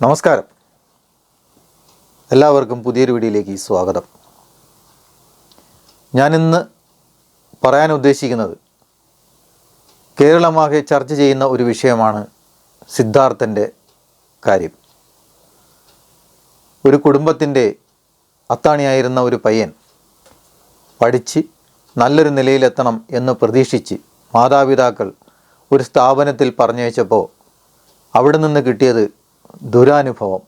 നമസ്കാരം. എല്ലാവർക്കും പുതിയൊരു വീഡിയോയിലേക്ക് സ്വാഗതം. ഞാനിന്ന് പറയാൻ ഉദ്ദേശിക്കുന്നത് കേരളമാകെ ചർച്ച ചെയ്യുന്ന ഒരു വിഷയമാണ് സിദ്ധാർത്ഥന്റെ കാര്യം. ഒരു കുടുംബത്തിന്റെ അത്താണിയായിരുന്ന ഒരു പയ്യൻ പഠിച്ച് നല്ലൊരു നിലയിലെത്തണം എന്ന് പ്രതീക്ഷിച്ച് മാതാപിതാക്കൾ ഒരു സ്ഥാപനത്തിൽ പറഞ്ഞയച്ചപ്പോൾ അവിടെ നിന്ന് കിട്ടിയത് ദുരാനുഭവം.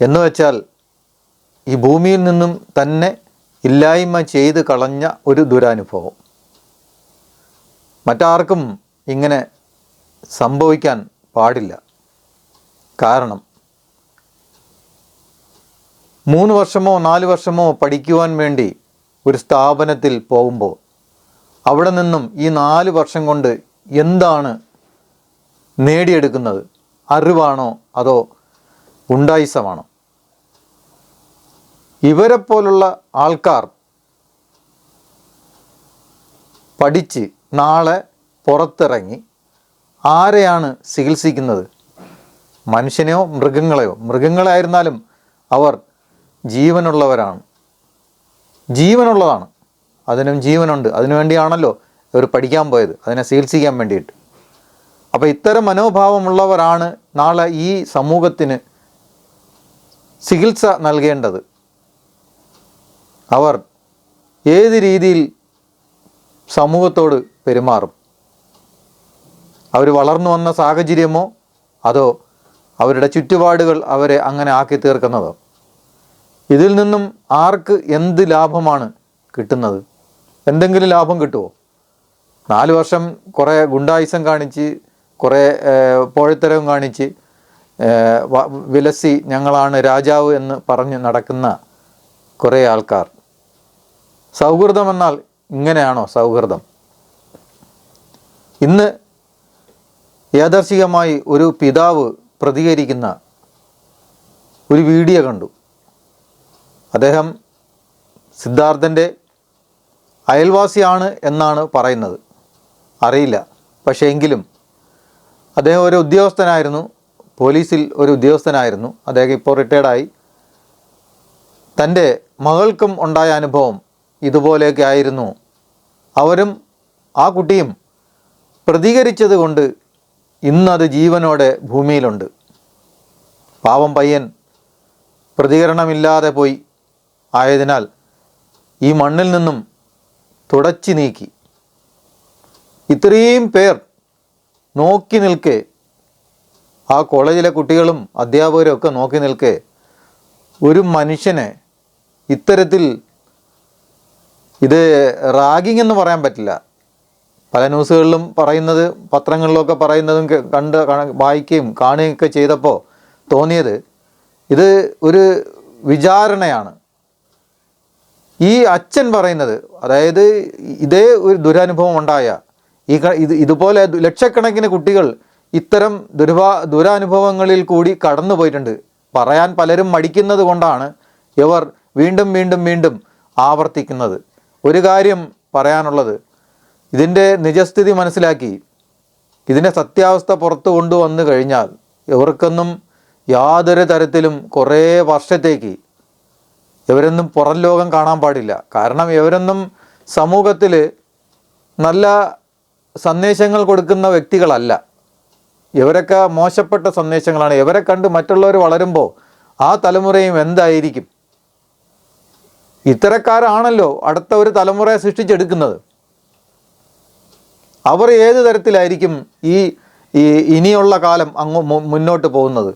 എന്ന് വെച്ചാൽ ഈ ഭൂമിയിൽ നിന്നും തന്നെ ഇല്ലായ്മ ചെയ്ത് കളഞ്ഞ ഒരു ദുരാനുഭവം. മറ്റാർക്കും ഇങ്ങനെ സംഭവിക്കാൻ പാടില്ല. കാരണം മൂന്ന് വർഷമോ നാല് വർഷമോ പഠിക്കുവാൻ വേണ്ടി ഒരു സ്ഥാപനത്തിൽ പോകുമ്പോൾ അവിടെ നിന്നും ഈ നാല് വർഷം കൊണ്ട് എന്താണ് നേടിയെടുക്കുന്നത് അറിവാണോ അതോ ഉണ്ടായിസമാണോ? ഇവരെ പോലുള്ള ആൾക്കാർ പഠിച്ച് നാളെ പുറത്തിറങ്ങി ആരെയാണ് ചികിത്സിക്കുന്നത്? മനുഷ്യനെയോ മൃഗങ്ങളെയോ? മൃഗങ്ങളായിരുന്നാലും അവർ ജീവനുള്ളവരാണ്. ജീവനുള്ളതാണ്. അതിനും ജീവനുണ്ട്. അതിനുവേണ്ടിയാണല്ലോ ഇവർ പഠിക്കാൻ പോയത്. അതിനെ ചികിത്സിക്കാൻ വേണ്ടിയിട്ട്. അപ്പോൾ ഇത്തരം മനോഭാവമുള്ളവരാണ് നാളെ ഈ സമൂഹത്തിന് ചികിത്സ നൽകേണ്ടത്. അവർ ഏത് രീതിയിൽ സമൂഹത്തോട് പെരുമാറും? അവർ വളർന്നു വന്ന സാഹചര്യമോ? അതോ അവരുടെ ചുറ്റുപാടുകൾ അവരെ അങ്ങനെ ആക്കി തീർക്കുന്നതോ? ഇതിൽ നിന്നും ആർക്ക് എന്ത് ലാഭമാണ് കിട്ടുന്നത്? എന്തെങ്കിലും ലാഭം കിട്ടുമോ നാല് വർഷം കുറേ ഗുണ്ടായുസം കാണിച്ച് കുറേ പോഴത്തരവും കാണിച്ച് വിലസി ഞങ്ങളാണ് രാജാവ് എന്ന് പറഞ്ഞ് നടക്കുന്ന കുറേ ആൾക്കാർ. സൗഹൃദം എന്നാൽ ഇങ്ങനെയാണോ സൗഹൃദം? ഇന്ന് യാദർശികമായി ഒരു പിതാവ് പ്രതികരിക്കുന്ന ഒരു വീഡിയോ കണ്ടു. അദ്ദേഹം സിദ്ധാർത്ഥന്റെ അയൽവാസിയാണ് എന്നാണ് പറയുന്നത്. അറിയില്ല. പക്ഷേ എങ്കിലും അദ്ദേഹം ഒരു ഉദ്യോഗസ്ഥനായിരുന്നു. പോലീസിൽ ഒരു ഉദ്യോഗസ്ഥനായിരുന്നു. അദ്ദേഹം ഇപ്പോൾ റിട്ടയർഡായി തന്റെ മകൾക്കും ഉണ്ടായ അനുഭവം ഇതുപോലെയൊക്കെ ആയിരുന്നു. അവരും ആ കുട്ടിയും പ്രതികരിച്ചത് കൊണ്ട് ഇന്നത് ജീവനോടെ ഭൂമിയിലുണ്ട്. പാവം പയ്യൻ പ്രതികരണമില്ലാതെ പോയി. ആയതിനാൽ ഈ മണ്ണിൽ നിന്നും തുടച്ചു നീക്കി. ഇത്രയും പേർ നോക്കി നിൽക്കെ. ആ കോളേജിലെ കുട്ടികളും അധ്യാപകരും ഒക്കെ നോക്കി നിൽക്കെ. ഒരു മനുഷ്യനെ ഇത്തരത്തിൽ ഇത് റാഗിങ് എന്ന് പറയാൻ പറ്റില്ല. പല ന്യൂസുകളിലും പറയുന്നത് പത്രങ്ങളിലൊക്കെ പറയുന്നതും കണ്ട് കാണ- വായിക്കുകയും കാണുകയൊക്കെ ചെയ്തപ്പോൾ തോന്നിയത് ഇത് ഒരു വിചാരണയാണ്. ഈ അച്ഛൻ പറയുന്നത് അതായത് ഇതേ ഒരു ദുരനുഭവം ഉണ്ടായ ഈ ഇത് ഇതുപോലെ ലക്ഷക്കണക്കിന് കുട്ടികൾ ഇത്തരം ദുർഭാ ദുരാനുഭവങ്ങളിൽ കൂടി കടന്നു പോയിട്ടുണ്ട്. പറയാൻ പലരും മടിക്കുന്നത് കൊണ്ടാണ് ഇവർ വീണ്ടും വീണ്ടും വീണ്ടും ആവർത്തിക്കുന്നത്. ഒരു കാര്യം പറയാനുള്ളത്. ഇതിന്റെ നിജസ്ഥിതി മനസ്സിലാക്കി. ഇതിന്റെ സത്യാവസ്ഥ പുറത്തു കൊണ്ടുവന്നു കഴിഞ്ഞാൽ ഇവർക്കൊന്നും യാതൊരു തരത്തിലും കുറേ വർഷത്തേക്ക് ഇവരൊന്നും പുറം ലോകം കാണാൻ പാടില്ല. കാരണം ഇവരൊന്നും സമൂഹത്തിൽ നല്ല സന്ദേശങ്ങൾ കൊടുക്കുന്ന വ്യക്തികളല്ല. ഇവരൊക്കെ മോശപ്പെട്ട സന്ദേശങ്ങളാണ്. ഇവരെ കണ്ട് മറ്റുള്ളവർ വളരുമ്പോൾ ആ തലമുറയും എന്തായിരിക്കും? ഇത്തരക്കാരാണല്ലോ അടുത്ത ഒരു തലമുറയെ സൃഷ്ടിച്ചെടുക്കുന്നത്. അവർ ഏത് തരത്തിലായിരിക്കും ഈ ഇനിയുള്ള കാലം അങ്ങ് മുന്നോട്ട് പോകുന്നത്?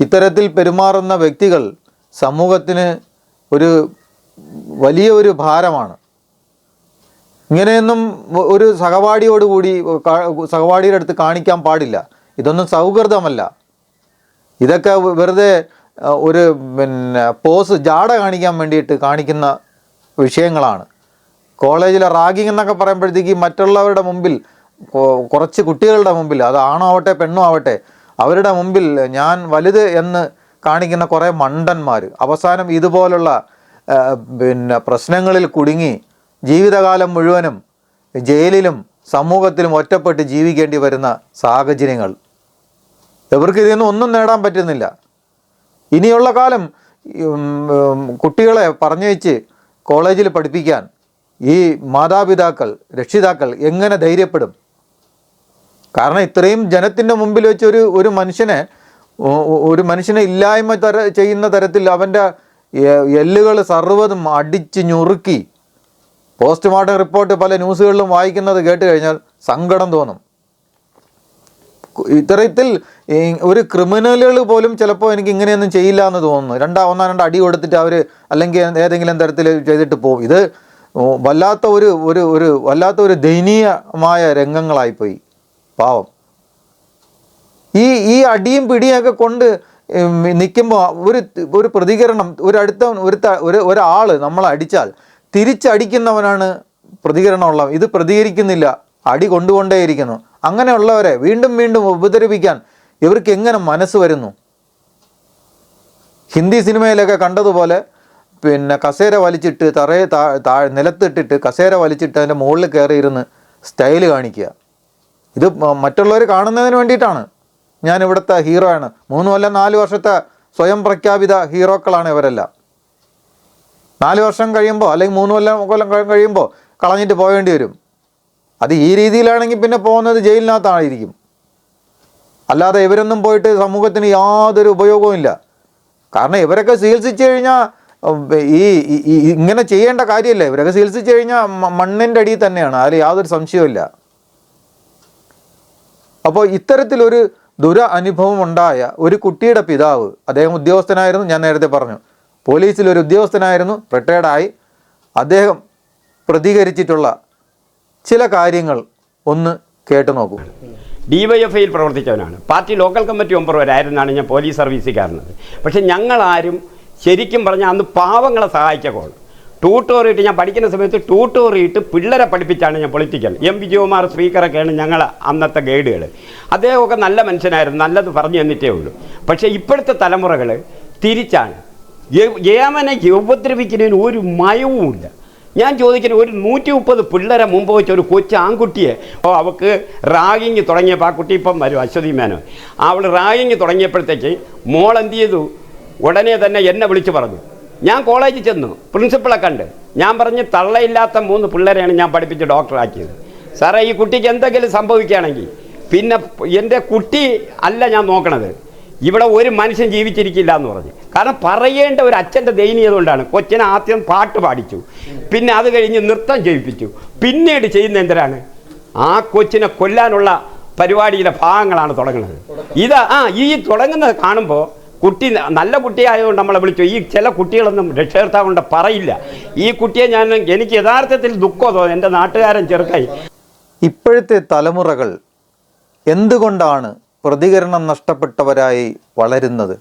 ഇത്തരത്തിൽ പെരുമാറുന്ന വ്യക്തികൾ സമൂഹത്തിന് ഒരു വലിയ ഒരു ഭാരമാണ്. ഇങ്ങനെയൊന്നും ഒരു സഹപാഠിയോടുകൂടി കൂടി സഹപാഠിയുടെ അടുത്ത് കാണിക്കാൻ പാടില്ല. ഇതൊന്നും സൗഹൃദമല്ല. ഇതൊക്കെ വെറുതെ ഒരു പിന്നെ പോസ് ജാട കാണിക്കാൻ വേണ്ടിയിട്ട് കാണിക്കുന്ന വിഷയങ്ങളാണ്. കോളേജിലെ റാഗിങ് എന്നൊക്കെ പറയുമ്പോഴത്തേക്ക് മറ്റുള്ളവരുടെ മുമ്പിൽ കുറച്ച് കുട്ടികളുടെ മുമ്പിൽ അത് ആണോ ആവട്ടെ പെണ്ണോ ആവട്ടെ അവരുടെ മുമ്പിൽ ഞാൻ വലുത് എന്ന് കാണിക്കുന്ന കുറേ മണ്ടന്മാർ അവസാനം ഇതുപോലുള്ള പിന്നെ പ്രശ്നങ്ങളിൽ കുടുങ്ങി ജീവിതകാലം മുഴുവനും ജയിലിലും സമൂഹത്തിലും ഒറ്റപ്പെട്ട് ജീവിക്കേണ്ടി വരുന്ന സാഹചര്യങ്ങൾ. ഇവർക്ക് ഇതിൽ ഒന്നും നേടാൻ പറ്റുന്നില്ല. ഇനിയുള്ള കാലം കുട്ടികളെ പറഞ്ഞു കുട്ടികളെ പറഞ്ഞയച്ച് കോളേജിൽ പഠിപ്പിക്കാൻ ഈ മാതാപിതാക്കൾ രക്ഷിതാക്കൾ എങ്ങനെ ധൈര്യപ്പെടും? കാരണം ഇത്രയും ജനത്തിന്റെ മുമ്പിൽ വെച്ച് ഒരു ഒരു മനുഷ്യനെ ഒരു മനുഷ്യനെ ഇല്ലായ്മ തര ചെയ്യുന്ന തരത്തിൽ അവന്റെ എല്ലുകൾ സർവതും അടിച്ച് ഞുറുക്കി പോസ്റ്റ്മോർട്ടം റിപ്പോർട്ട് പല ന്യൂസുകളിലും വായിക്കുന്നത് കേട്ട് കഴിഞ്ഞാൽ സങ്കടം തോന്നും. ഇത്തരത്തിൽ ഒരു ക്രിമിനലുകൾ പോലും ചിലപ്പോൾ എനിക്ക് ഇങ്ങനെയൊന്നും ചെയ്യില്ല എന്ന് തോന്നുന്നു. രണ്ടാ ഒന്നാം രണ്ട് അടി കൊടുത്തിട്ട് അവർ അല്ലെങ്കിൽ ഏതെങ്കിലും തരത്തിൽ ചെയ്തിട്ട് പോകും ഇത് വല്ലാത്ത ഒരു ഒരു ഒരു വല്ലാത്ത ഒരു ദയനീയമായ രംഗങ്ങളായിപ്പോയി. പാവം. ഈ ഈ അടിയും പിടിയൊക്കെ കൊണ്ട് നിൽക്കുമ്പോൾ ഒരു ഒരു പ്രതികരണം ഒരു അടുത്ത ഒരു ഒരു ഒരാൾ നമ്മളെ അടിച്ചാൽ തിരിച്ചടിക്കുന്നവനാണ് പ്രതികരണമുള്ള ഇത് പ്രതികരിക്കുന്നില്ല. അടി കൊണ്ടുകൊണ്ടേയിരിക്കുന്നു. അങ്ങനെയുള്ളവരെ വീണ്ടും വീണ്ടും ഉപദ്രവിക്കാൻ ഇവർക്ക് എങ്ങനെ മനസ്സ് വരുന്നു? ഹിന്ദി സിനിമയിലൊക്കെ കണ്ടതുപോലെ പിന്നെ കസേര വലിച്ചിട്ട് തറയെ താ താ നിലത്തിട്ടിട്ട് കസേര വലിച്ചിട്ട് അതിന്റെ മുകളിൽ കയറിയിരുന്ന് സ്റ്റൈൽ കാണിക്കുക. ഇത് മറ്റുള്ളവർ കാണുന്നതിന് വേണ്ടിയിട്ടാണ്. ഞാൻ ഇവിടുത്തെ ഹീറോയാണ്. മൂന്ന് കൊല്ലം നാല് വർഷത്തെ സ്വയം പ്രഖ്യാപിത ഹീറോക്കളാണ് ഇവരെല്ലാം. നാല് വർഷം കഴിയുമ്പോൾ അല്ലെങ്കിൽ മൂന്ന് കൊല്ലം കൊല്ലം കഴി- കഴിയുമ്പോൾ കളഞ്ഞിട്ട് പോകേണ്ടി വരും. അത് ഈ രീതിയിലാണെങ്കിൽ പിന്നെ പോകുന്നത് ജയിലിനകത്തായിരിക്കും. അല്ലാതെ ഇവരൊന്നും പോയിട്ട് സമൂഹത്തിന് യാതൊരു ഉപയോഗവും ഇല്ല. കാരണം ഇവരൊക്കെ ചികിത്സിച്ച് കഴിഞ്ഞാൽ ഈ ഇങ്ങനെ ചെയ്യേണ്ട കാര്യമില്ല. ഇവരൊക്കെ ചികിത്സിച്ച് കഴിഞ്ഞാൽ മണ്ണിന്റെ അടിയിൽ തന്നെയാണ്. അതിൽ യാതൊരു സംശയവും അപ്പോൾ ഇത്തരത്തിലൊരു ദുര അനുഭവം ഉണ്ടായ ഒരു കുട്ടിയുടെ പിതാവ് അദ്ദേഹം ഉദ്യോഗസ്ഥനായിരുന്നു ഞാൻ നേരത്തെ പറഞ്ഞു. പോലീസിൽ ഒരു ഉദ്യോഗസ്ഥനായിരുന്നു റിട്ടയർഡായി. അദ്ദേഹം പ്രതികരിച്ചിട്ടുള്ള ചില കാര്യങ്ങൾ ഒന്ന് കേട്ടു നോക്കൂ. ഡിവൈഎഫ്ഐയിൽ പ്രവർത്തിച്ചവനാണ്. പാർട്ടി ലോക്കൽ കമ്മിറ്റി മെമ്പർ വരായിരുന്നാണ് ഞാൻ പോലീസ് സർവീസിൽ കയറുന്നത് പക്ഷെ ഞങ്ങളാരും ശരിക്കും പറഞ്ഞാൽ അന്ന് പാവങ്ങളെ സഹായിച്ച കോൾ. ഞാൻ പഠിക്കുന്ന സമയത്ത് ട്യൂട്ടോറിയിട്ട് പിള്ളേരെ പഠിപ്പിച്ചാണ് ഞാൻ പൊളിറ്റിക്കൽ. എം വിജയകുമാർ സ്പീക്കറൊക്കെയാണ് ഞങ്ങൾ അന്നത്തെ ഗൈഡുകൾ. അദ്ദേഹമൊക്കെ നല്ല മനുഷ്യനായിരുന്നു നല്ലത് പറഞ്ഞു തന്നിട്ടേ ഉള്ളൂ. പക്ഷേ ഇപ്പോഴത്തെ തലമുറകൾ തിരിച്ചാണ്. ഏമനെ ഉപദ്രവിക്കുന്നതിന് ഒരു മയവുമില്ല. ഞാൻ ചോദിക്കുന്നത് ഒരു നൂറ്റി മുപ്പത് പിള്ളേരെ മുമ്പ് വെച്ച ഒരു കൊച്ചു ആൺകുട്ടിയെ ഓ അവൾക്ക് റാഗിങ് തുടങ്ങിയപ്പോൾ ആ കുട്ടി ഇപ്പം വരും അശ്വതി മേനോ അവൾ റാഗിങ് തുടങ്ങിയപ്പോഴത്തേക്ക് മോൾ എന്ത് ചെയ്തു? ഉടനെ തന്നെ എന്നെ വിളിച്ചു പറഞ്ഞു. ഞാൻ കോളേജിൽ ചെന്നു പ്രിൻസിപ്പളെ കണ്ട്. ഞാൻ പറഞ്ഞ് തള്ളയില്ലാത്ത മൂന്ന് പിള്ളേരെയാണ് ഞാൻ പഠിപ്പിച്ച് ഡോക്ടറാക്കിയത് സാറേ ഈ കുട്ടിക്ക് എന്തെങ്കിലും സംഭവിക്കുകയാണെങ്കിൽ പിന്നെ എന്റെ കുട്ടി അല്ല ഞാൻ നോക്കണത്. ഇവിടെ ഒരു മനുഷ്യൻ ജീവിച്ചിരിക്കില്ല എന്ന് പറഞ്ഞു. കാരണം പറയേണ്ട ഒരു അച്ഛന്റെ ദയനീയത കൊണ്ടാണ് കൊച്ചിനെ ആദ്യം പാട്ട് പാടിച്ചു. പിന്നെ അത് കഴിഞ്ഞ് നൃത്തം ചെയ്യിപ്പിച്ചു. പിന്നീട് ചെയ്യുന്ന എന്തിനാണ്? ആ കൊച്ചിനെ കൊല്ലാനുള്ള പരിപാടിയിലെ ഭാഗങ്ങളാണ് തുടങ്ങുന്നത്. ഇത് ആ ഈ തുടങ്ങുന്നത് കാണുമ്പോൾ കുട്ടി നല്ല കുട്ടിയായതുകൊണ്ട് നമ്മളെ വിളിച്ചു. ഈ ചില കുട്ടികളൊന്നും രക്ഷകർത്താവുണ്ട് പറയില്ല. ഈ കുട്ടിയെ ഞാൻ എനിക്ക് യഥാർത്ഥത്തിൽ ദുഃഖം തോന്നി എന്റെ നാട്ടുകാരൻ ചെറുക്കായി. ഇപ്പോഴത്തെ തലമുറകൾ എന്തുകൊണ്ടാണ് പ്രതികരണം നഷ്ടപ്പെട്ടവരായി വളരുന്നത്.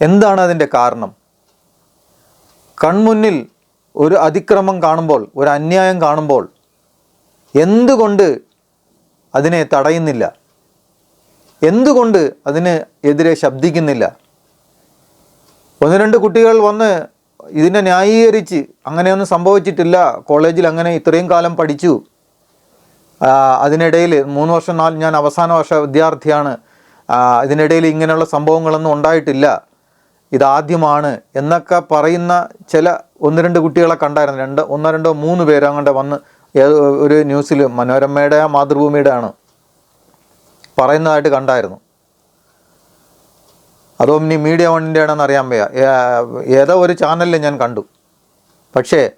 എന്താണ് അതിന്റെ കാരണം? കൺമുന്നിൽ ഒരു അതിക്രമം കാണുമ്പോൾ ഒരു അന്യായം കാണുമ്പോൾ എന്തുകൊണ്ട് അതിനെ തടയുന്നില്ല? എന്തുകൊണ്ട് അതിന് എതിരെ ശബ്ദിക്കുന്നില്ല? ഒന്ന് രണ്ട് കുട്ടികൾ വന്ന് ഇതിനെ ന്യായീകരിച്ച് അങ്ങനെയൊന്നും സംഭവിച്ചിട്ടില്ല കോളേജിൽ അങ്ങനെ ഇത്രയും കാലം പഠിച്ചു അതിനിടയിൽ മൂന്ന് വർഷം നാല് ഞാൻ അവസാന വർഷ വിദ്യാർത്ഥിയാണ്. അതിനിടയിൽ ഇങ്ങനെയുള്ള സംഭവങ്ങളൊന്നും ഉണ്ടായിട്ടില്ല. ഇതാദ്യമാണ് എന്നൊക്കെ പറയുന്ന ചില ഒന്ന് രണ്ട് കുട്ടികളെ കണ്ടായിരുന്നു. രണ്ട് ഒന്നോ രണ്ടോ മൂന്ന് പേര് അങ്ങോട്ട് വന്ന് ഒരു ന്യൂസിൽ മനോരമയുടെ മാതൃഭൂമിയുടെ ആണ് പറയുന്നതായിട്ട് കണ്ടായിരുന്നു. അതോ ഇനി മീഡിയ വണ്ണിന്റെ ആണെന്ന് അറിയാൻ വയ്യ. ഏതോ ഒരു ചാനലിൽ ഞാൻ കണ്ടു. പക്ഷേ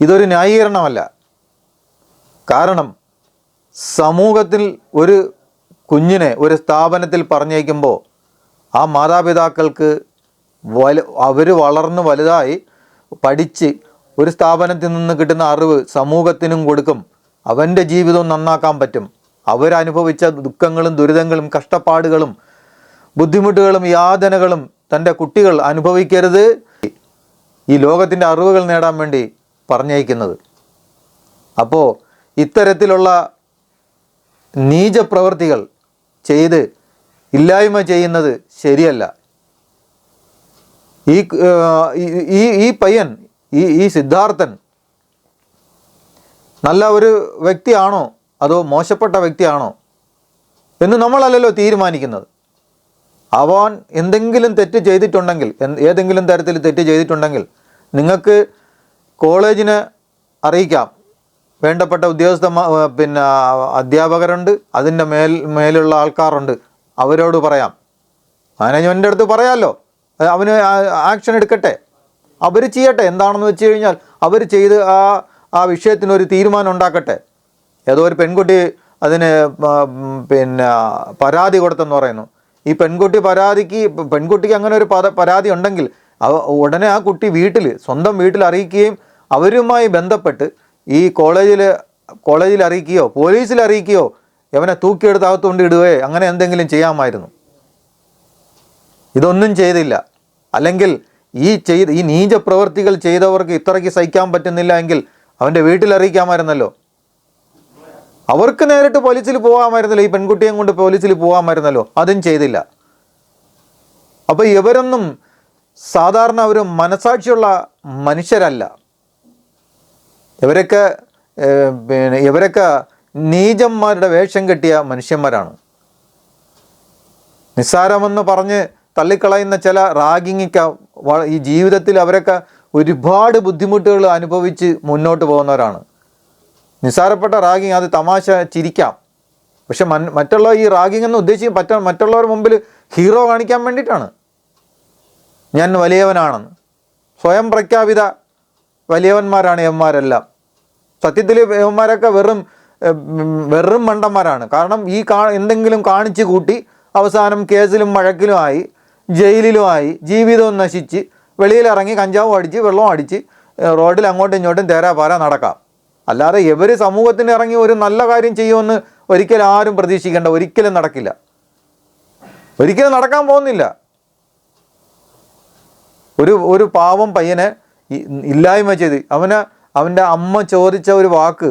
ഇതൊരു ന്യായീകരണമല്ല. കാരണം സമൂഹത്തിൽ ഒരു കുഞ്ഞിനെ ഒരു സ്ഥാപനത്തിൽ പറഞ്ഞേക്കുമ്പോൾ ആ മാതാപിതാക്കൾക്ക് വല അവർ വളർന്ന് വലുതായി പഠിച്ച് ഒരു സ്ഥാപനത്തിൽ നിന്ന് കിട്ടുന്ന അറിവ് സമൂഹത്തിനും കൊടുക്കും. അവന്റെ ജീവിതം നന്നാക്കാൻ പറ്റും. അവരനുഭവിച്ച ദുഃഖങ്ങളും ദുരിതങ്ങളും കഷ്ടപ്പാടുകളും ബുദ്ധിമുട്ടുകളും യാതനകളും തന്റെ കുട്ടികൾ അനുഭവിക്കരുത്. ഈ ലോകത്തിന്റെ അറിവുകൾ നേടാൻ വേണ്ടി പറഞ്ഞയക്കുന്നത്. അപ്പോൾ ഇത്തരത്തിലുള്ള നീചപ്രവൃത്തികൾ ചെയ്ത് ഇല്ലായ്മ ചെയ്യുന്നത് ശരിയല്ല. ഈ ഈ- ഈ പയ്യൻ ഈ ഈ സിദ്ധാർത്ഥൻ നല്ല ഒരു വ്യക്തിയാണോ അതോ മോശപ്പെട്ട വ്യക്തിയാണോ എന്ന് നമ്മളല്ലല്ലോ തീരുമാനിക്കുന്നത്. അവൻ എന്തെങ്കിലും തെറ്റ് ചെയ്തിട്ടുണ്ടെങ്കിൽ ഏതെങ്കിലും തരത്തിൽ തെറ്റ് ചെയ്തിട്ടുണ്ടെങ്കിൽ നിങ്ങൾക്ക് കോളേജിനെ അറിയിക്കാം. വേണ്ടപ്പെട്ട ഉദ്യോഗസ്ഥ പിന്നെ അധ്യാപകരുണ്ട്. അതിന്റെ മേൽ മേലുള്ള ആൾക്കാരുണ്ട്. അവരോട് പറയാം. മാനേജ്മെന്റിന്റെ അടുത്ത് പറയാമല്ലോ അവന് ആക്ഷൻ എടുക്കട്ടെ. അവർ ചെയ്യട്ടെ. എന്താണെന്ന് വെച്ച് കഴിഞ്ഞാൽ അവർ ചെയ്ത് ആ ആ വിഷയത്തിനൊരു തീരുമാനം ഉണ്ടാക്കട്ടെ. ഏതോ ഒരു പെൺകുട്ടി അതിന് പിന്നെ പരാതി കൊടുത്തെന്ന് പറയുന്നു. ഈ പെൺകുട്ടി പരാതിക്ക് പെൺകുട്ടിക്ക് അങ്ങനെ ഒരു പരാതി ഉണ്ടെങ്കിൽ ഉടനെ ആ കുട്ടി വീട്ടിൽ സ്വന്തം വീട്ടിൽ അറിയിക്കുകയും അവരുമായി ബന്ധപ്പെട്ട് ഈ കോളേജിൽ കോളേജിൽ അറിയിക്കുകയോ പോലീസിൽ അറിയിക്കുകയോ ഇവനെ തൂക്കിയെടുത്ത് അകത്തുകൊണ്ട് ഇടുകയോ അങ്ങനെ എന്തെങ്കിലും ചെയ്യാമായിരുന്നു. ഇതൊന്നും ചെയ്തില്ല. അല്ലെങ്കിൽ ഈ ചെയ്ത് ഈ നീച പ്രവൃത്തികൾ ചെയ്തവർക്ക് ഇത്രയ്ക്ക് സഹിക്കാൻ പറ്റുന്നില്ല എങ്കിൽ അവന്റെ വീട്ടിൽ അറിയിക്കാമായിരുന്നല്ലോ. അവർക്ക് നേരിട്ട് പോലീസിൽ പോകാമായിരുന്നല്ലോ. ഈ പെൺകുട്ടിയെ കൊണ്ട് പോലീസിൽ പോകാമായിരുന്നല്ലോ. അതും ചെയ്തില്ല. അപ്പോൾ ഇവരൊന്നും സാധാരണ ഒരു മനസാക്ഷിയുള്ള മനുഷ്യരല്ല. ഇവരൊക്കെ പിന്നെ ഇവരൊക്കെ നീചന്മാരുടെ വേഷം കെട്ടിയ മനുഷ്യന്മാരാണ്. നിസ്സാരമെന്ന് പറഞ്ഞ് തള്ളിക്കളയുന്ന ചില റാഗിങ്ങിക്ക ഈ ജീവിതത്തിൽ അവരൊക്കെ ഒരുപാട് ബുദ്ധിമുട്ടുകൾ അനുഭവിച്ച് മുന്നോട്ട് പോകുന്നവരാണ്. നിസ്സാരപ്പെട്ട റാഗിങ് അത് തമാശ ചിരിക്കാം. പക്ഷെ മൻ മറ്റുള്ള ഈ റാഗിങ് എന്ന് ഉദ്ദേശിക്കും പറ്റ മറ്റുള്ളവരുടെ മുമ്പിൽ ഹീറോ കാണിക്കാൻ വേണ്ടിയിട്ടാണ്. ഞാൻ വലിയവനാണെന്ന്. സ്വയം പ്രഖ്യാപിത വലിയവന്മാരാണ് യവന്മാരെല്ലാം. സത്യത്തിൽ യവന്മാരൊക്കെ വെറും വെറും മണ്ടന്മാരാണ്. കാരണം ഈ കാ എന്തെങ്കിലും കാണിച്ചു കൂട്ടി അവസാനം കേസിലും വഴക്കിലുമായി ജയിലിലുമായി ജീവിതവും നശിച്ച് വെളിയിലിറങ്ങി കഞ്ചാവും അടിച്ച് വെള്ളവും അടിച്ച് റോഡിൽ അങ്ങോട്ടും ഇങ്ങോട്ടും തേരാപാര നടക്കാം. അല്ലാതെ ഇവർ സമൂഹത്തിന് ഇറങ്ങി ഒരു നല്ല കാര്യം ചെയ്യുമെന്ന് ഒരിക്കലും ആരും പ്രതീക്ഷിക്കേണ്ട ഒരിക്കലും നടക്കില്ല. ഒരിക്കലും നടക്കാൻ പോകുന്നില്ല. ഒരു ഒരു പാവം പയ്യനെ ഇല്ലായ്മ ചെയ്ത്. അവന് അവന്റെ അമ്മ ചോദിച്ച ഒരു വാക്ക്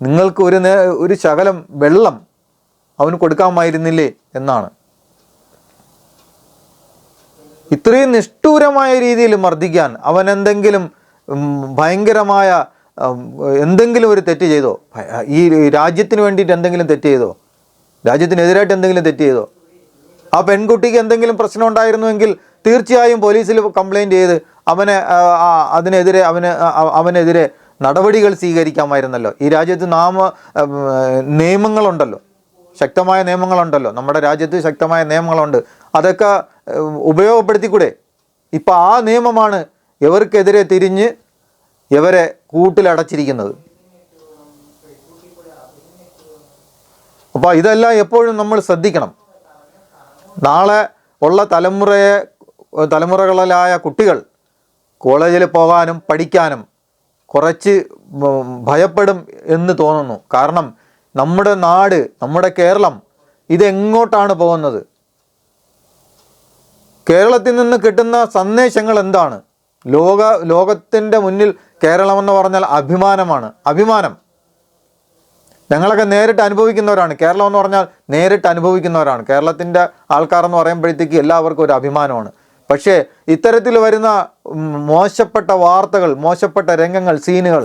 നിങ്ങൾക്ക് ഒരു നേ ഒരു ശകലം വെള്ളം അവന് കൊടുക്കാമായിരുന്നില്ലേ? എന്നാണ്. ഇത്രയും നിഷ്ഠൂരമായ രീതിയിൽ മർദ്ദിക്കാൻ അവൻ എന്തെങ്കിലും ഭയങ്കരമായ എന്തെങ്കിലും ഒരു തെറ്റ് ചെയ്തോ? ഈ രാജ്യത്തിന് വേണ്ടിയിട്ട് എന്തെങ്കിലും തെറ്റ് ചെയ്തോ? രാജ്യത്തിനെതിരായിട്ട് എന്തെങ്കിലും തെറ്റ് ചെയ്തോ? ആ പെൺകുട്ടിക്ക് എന്തെങ്കിലും പ്രശ്നം ഉണ്ടായിരുന്നുവെങ്കിൽ തീർച്ചയായും പോലീസിൽ കംപ്ലൈന്റ് ചെയ്ത് അവനെ അതിനെതിരെ അവന് അവനെതിരെ നടപടികൾ സ്വീകരിക്കാമായിരുന്നല്ലോ. ഈ രാജ്യത്ത് നാമ നിയമങ്ങളുണ്ടല്ലോ. ശക്തമായ നിയമങ്ങളുണ്ടല്ലോ. നമ്മുടെ രാജ്യത്ത് ശക്തമായ നിയമങ്ങളുണ്ട്. അതൊക്കെ ഉപയോഗപ്പെടുത്തിക്കൂടെ? ഇപ്പം ആ നിയമമാണ് എവർക്കെതിരെ തിരിഞ്ഞ് ഇവരെ കൂട്ടിലടച്ചിരിക്കുന്നത്. അപ്പോൾ ഇതെല്ലാം എപ്പോഴും നമ്മൾ ശ്രദ്ധിക്കണം. നാളെ ഉള്ള തലമുറയെ തലമുറകളിലായ കുട്ടികൾ കോളേജിൽ പോകാനും പഠിക്കാനും കുറച്ച് ഭയപ്പെടും എന്ന് തോന്നുന്നു. കാരണം നമ്മുടെ നാട് നമ്മുടെ കേരളം ഇതെങ്ങോട്ടാണ് പോകുന്നത്? കേരളത്തിൽ നിന്ന് കിട്ടുന്ന സന്ദേശങ്ങൾ എന്താണ്? ലോക ലോകത്തിന്റെ മുന്നിൽ കേരളമെന്ന് പറഞ്ഞാൽ അഭിമാനമാണ്. അഭിമാനം. ഞങ്ങളൊക്കെ നേരിട്ട് അനുഭവിക്കുന്നവരാണ്. കേരളം എന്ന് പറഞ്ഞാൽ നേരിട്ട് അനുഭവിക്കുന്നവരാണ്. കേരളത്തിന്റെ ആൾക്കാരെന്ന് പറയുമ്പോഴത്തേക്ക് എല്ലാവർക്കും ഒരു അഭിമാനമാണ്. പക്ഷേ ഇത്തരത്തിൽ വരുന്ന മോശപ്പെട്ട വാർത്തകൾ മോശപ്പെട്ട രംഗങ്ങൾ സീനുകൾ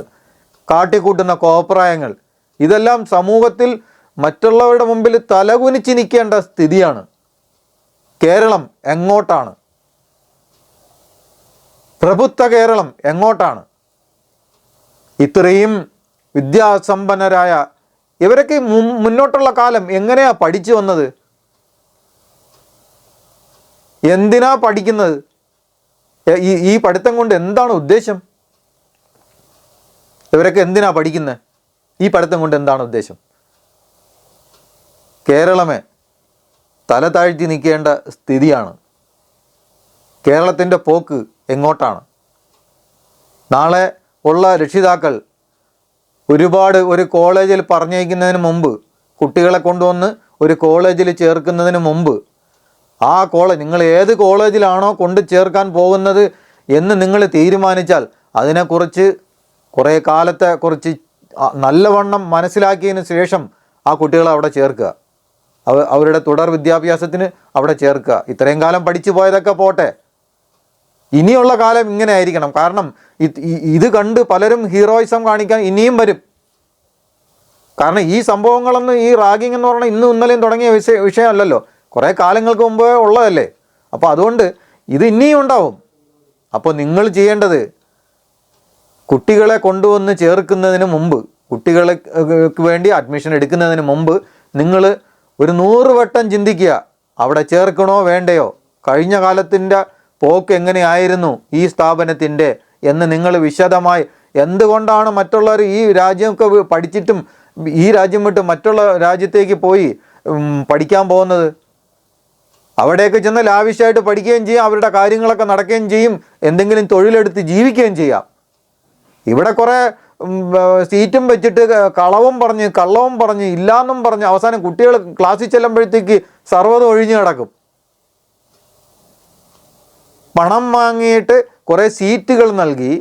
കാട്ടിക്കൂട്ടുന്ന കോപ്രായങ്ങൾ ഇതെല്ലാം സമൂഹത്തിൽ മറ്റുള്ളവരുടെ മുമ്പിൽ തലകുനിച്ച് നിൽക്കേണ്ട സ്ഥിതിയാണ്. കേരളം എങ്ങോട്ടാണ്? പ്രഭുത്വ കേരളം എങ്ങോട്ടാണ്? ഇത്രയും വിദ്യാസമ്പന്നരായ ഇവരൊക്കെ മുന്നോട്ടുള്ള കാലം എങ്ങനെയാ പഠിച്ചു വന്നത്? എന്തിനാ പഠിക്കുന്നത്? ഈ ഈ പഠിത്തം കൊണ്ട് എന്താണ് ഉദ്ദേശം? ഇവരൊക്കെ എന്തിനാ പഠിക്കുന്നത് ഈ പഠിത്തം കൊണ്ട് എന്താണ് ഉദ്ദേശം? കേരളമേ തല താഴ്ത്തി നിൽക്കേണ്ട സ്ഥിതിയാണ്. കേരളത്തിന്റെ പോക്ക് എങ്ങോട്ടാണ്? നാളെ ഉള്ള രക്ഷിതാക്കൾ ഒരുപാട് ഒരു കോളേജിൽ പറഞ്ഞയക്കുന്നതിന് മുമ്പ് കുട്ടികളെ കൊണ്ടുവന്ന് ഒരു കോളേജിൽ ചേർക്കുന്നതിന് മുമ്പ് ആ കോളേജ് നിങ്ങൾ ഏത് കോളേജിലാണോ കൊണ്ട് ചേർക്കാൻ പോകുന്നത് എന്ന് നിങ്ങൾ തീരുമാനിച്ചാൽ അതിനെക്കുറിച്ച് കുറേ കാലത്തെ കുറിച്ച് നല്ലവണ്ണം മനസ്സിലാക്കിയതിന് ശേഷം ആ കുട്ടികളെ അവിടെ ചേർക്കുക. അവ അവരുടെ തുടർ വിദ്യാഭ്യാസത്തിന് അവിടെ ചേർക്കുക. ഇത്രയും കാലം പഠിച്ചു പോയതൊക്കെ പോട്ടെ. ഇനിയുള്ള കാലം ഇങ്ങനെ ആയിരിക്കണം. കാരണം ഇത് കണ്ട് പലരും ഹീറോയിസം കാണിക്കാൻ ഇനിയും വരും. കാരണം ഈ സംഭവങ്ങളൊന്നും ഈ റാഗിങ് എന്ന് പറഞ്ഞാൽ ഇന്നും ഇന്നലെയും തുടങ്ങിയ വിഷയ വിഷയമല്ലല്ലോ. കുറേ കാലങ്ങൾക്ക് മുമ്പേ ഉള്ളതല്ലേ? അപ്പോൾ അതുകൊണ്ട് ഇത് ഇനിയും ഉണ്ടാവും. അപ്പോൾ നിങ്ങൾ ചെയ്യേണ്ടത് കുട്ടികളെ കൊണ്ടുവന്ന് ചേർക്കുന്നതിന് മുമ്പ് കുട്ടികൾക്ക് വേണ്ടി അഡ്മിഷൻ എടുക്കുന്നതിന് മുമ്പ് നിങ്ങൾ ഒരു നൂറ് വട്ടം ചിന്തിക്കുക അവിടെ ചേർക്കണോ വേണ്ടയോ? കഴിഞ്ഞ കാലത്തിന്റെ പോക്ക് എങ്ങനെയായിരുന്നു ഈ സ്ഥാപനത്തിന്റെ എന്ന് നിങ്ങൾ വിശദമായി എന്തുകൊണ്ടാണ് മറ്റുള്ളവർ ഈ രാജ്യമൊക്കെ പഠിച്ചിട്ടും ഈ രാജ്യം വിട്ട് മറ്റുള്ള രാജ്യത്തേക്ക് പോയി പഠിക്കാൻ പോകുന്നത്? അവിടെയൊക്കെ ചെന്ന് ലാവിഷായിട്ട് പഠിക്കുകയും ചെയ്യാം അവരുടെ കാര്യങ്ങളൊക്കെ നടക്കുകയും ചെയ്യും എന്തെങ്കിലും തൊഴിലെടുത്ത് ജീവിക്കുകയും ചെയ്യാം. ഇവിടെ കുറേ സീറ്റും വെച്ചിട്ട് കളവും പറഞ്ഞ് കള്ളവും പറഞ്ഞ് ഇല്ലാന്നും പറഞ്ഞ് അവസാനം കുട്ടികൾ ക്ലാസ്സിൽ ചെല്ലുമ്പോഴത്തേക്ക് സർവതും ഒഴിഞ്ഞു കിടക്കും. പണം വാങ്ങിയിട്ട് കുറേ സീറ്റുകൾ നൽകി.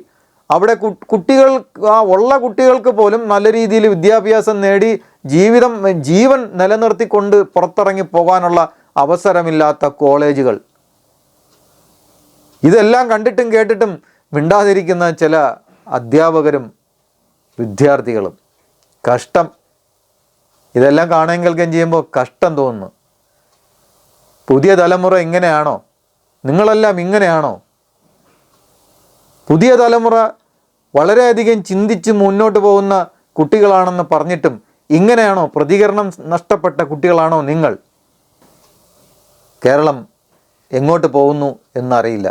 അവിടെ കുട്ടികൾ ആ ഉള്ള കുട്ടികൾക്ക് പോലും നല്ല രീതിയിൽ വിദ്യാഭ്യാസം നേടി ജീവിതം ജീവൻ നിലനിർത്തിക്കൊണ്ട് പുറത്തിറങ്ങി പോകാനുള്ള അവസരമില്ലാത്ത കോളേജുകൾ. ഇതെല്ലാം കണ്ടിട്ടും കേട്ടിട്ടും മിണ്ടാതിരിക്കുന്ന ചില അധ്യാപകരും വിദ്യാർത്ഥികളും. കഷ്ടം. ഇതെല്ലാം കാണുകയും കേൾക്കുകയും ചെയ്യുമ്പോൾ കഷ്ടം തോന്നുന്നു. പുതിയ തലമുറ ഇങ്ങനെയാണോ? നിങ്ങളെല്ലാം ഇങ്ങനെയാണോ? പുതിയ തലമുറ വളരെയധികം ചിന്തിച്ച് മുന്നോട്ട് പോകുന്ന കുട്ടികളാണെന്ന് പറഞ്ഞിട്ടും ഇങ്ങനെയാണോ? പ്രതികരണം നഷ്ടപ്പെട്ട കുട്ടികളാണോ നിങ്ങൾ? കേരളം എങ്ങോട്ട് പോകുന്നു എന്നറിയില്ല.